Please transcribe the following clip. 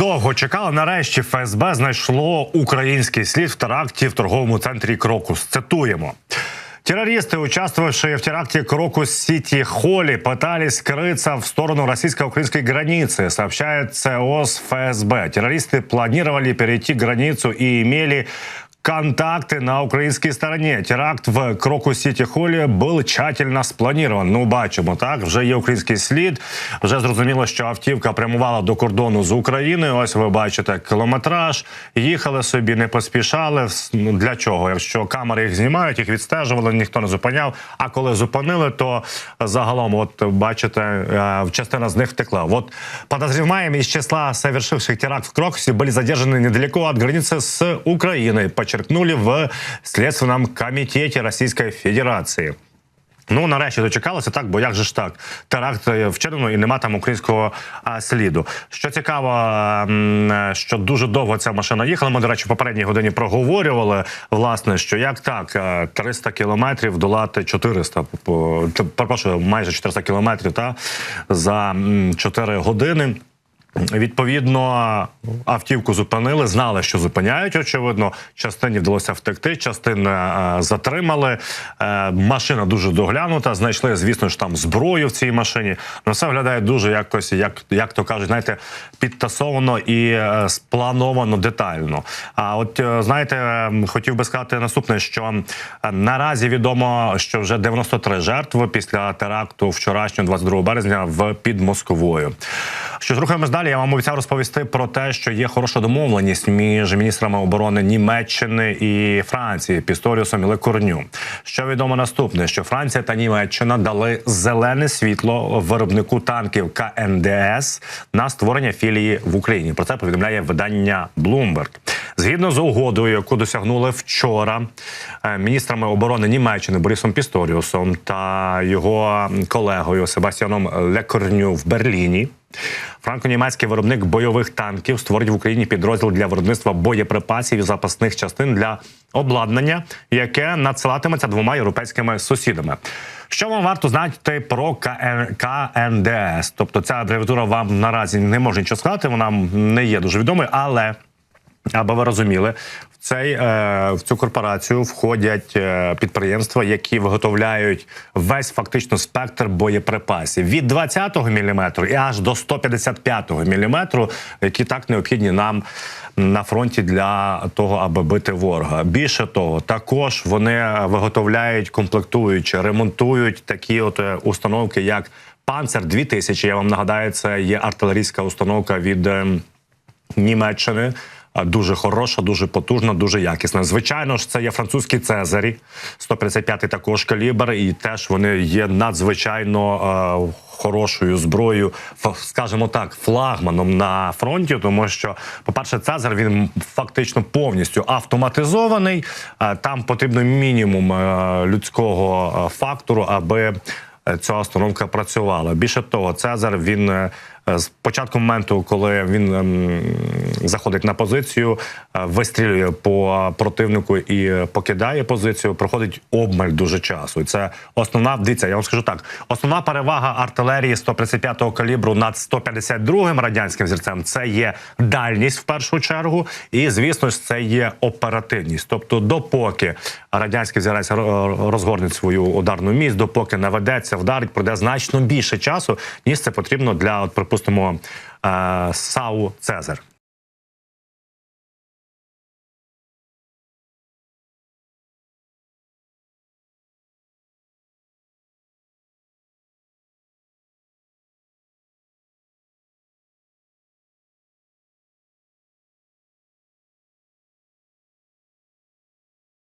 Довго чекали. Нарешті ФСБ знайшло український слід в теракті в торговому центрі Крокус. Цитуємо. Террористы, участвовавшие в теракте Крокус Сити Холли, пытались скрыться в сторону российско-украинской границы, сообщает ЦОС ФСБ. Террористы планировали перейти границу и имели контакты на українській стороні. Теракт в Крокус Сіті Холі був тщательно спланирован. Ну, бачимо, так вже є український слід. Вже зрозуміло, що автівка прямувала до кордону з Україною. Ось ви бачите кілометраж. Їхали собі, не поспішали. Ну, Для чого? Якщо камери їх знімають, їх відстежували, ніхто не зупиняв. А коли зупинили, то загалом, от бачите, е, частина з них втекла. Вот подозреваемые из числа совершивших теракт в Крокусе были задержаны недалеко от границы с Украиной, подчеркнули в Следственном комитете Российской Федерации. Ну, нарешті дочекалося так, бо як же ж так? Теракт е, вчинено і нема там українського а, сліду. Що цікаво, е, що дуже довго ця машина їхала. Ми, до речі, в попередній годині проговорювали, власне, що як так, е, 300 кілометрів долати 400, по- т- перепрошую, майже 400 кілометрів та, за м, 4 години. Відповідно, автівку зупинили, знали, що зупиняють. Очевидно, частині вдалося втекти, частини е, затримали. Е, машина дуже доглянута. Знайшли, звісно ж, там зброю в цій машині. Ну, все виглядає дуже якось, як, як то кажуть, знаєте, підтасовано і е, сплановано детально. А от знаєте, хотів би сказати наступне, що наразі відомо, що вже 93 жертви після теракту вчорашнього 22 березня в під Москвою. Що ж, рухаємось далі, я вам обіцяв розповісти про те, що є хороша домовленість між міністрами оборони Німеччини і Франції Пісторіусом і Лекорню. Що відомо наступне, що Франція та Німеччина дали зелене світло виробнику танків КНДС на створення філії в Україні. Про це повідомляє видання Bloomberg. Згідно з угодою, яку досягнули вчора е, міністрами оборони Німеччини Борисом Пісторіусом та його колегою Себастьяном Лекорню в Берліні. Франко-німецький виробник бойових танків створить в Україні підрозділ для виробництва боєприпасів і запасних частин для обладнання, яке надсилатиметься двома європейськими сусідами. Що вам варто знати про КН... КНДС? Тобто ця абревіатура вам наразі не може нічого сказати, вона не є дуже відомою, але аби ви розуміли, в цей е, в цю корпорацію входять е, підприємства, які виготовляють весь фактично спектр боєприпасів від 20-го міліметру і аж до 155-го міліметру, які так необхідні нам на фронті для того, аби бити ворога. Більше того, також вони виготовляють, комплектують, ремонтують такі от е, установки, як Панцер 2000 Я вам нагадаю, це є артилерійська установка від. ем, Німеччини. Дуже хороша, дуже потужна, дуже якісна. Звичайно ж, це є французькі Цезарі, 155-й також калібр, і теж вони є надзвичайно е, хорошою зброєю, скажімо так, флагманом на фронті, тому що, по-перше, Цезар він фактично повністю автоматизований. Там потрібно мінімум е, людського е, фактору, аби ця установка працювала. Більше того, Цезар він з початку моменту, коли він ем, заходить на позицію, е, вистрілює по противнику і е, покидає позицію, проходить обмаль дуже часу. І це основна дивіться, Я вам скажу так: основна перевага артилерії 135-го калібру над 152-м радянським зірцем це є дальність в першу чергу, і звісно ж це є оперативність. Тобто, допоки радянський зірець ро- розгорне свою ударну міць, допоки наведеться, вдарить, пройде значно більше часу, ніж це потрібно для, от, припустимо, е, САУ Цезар.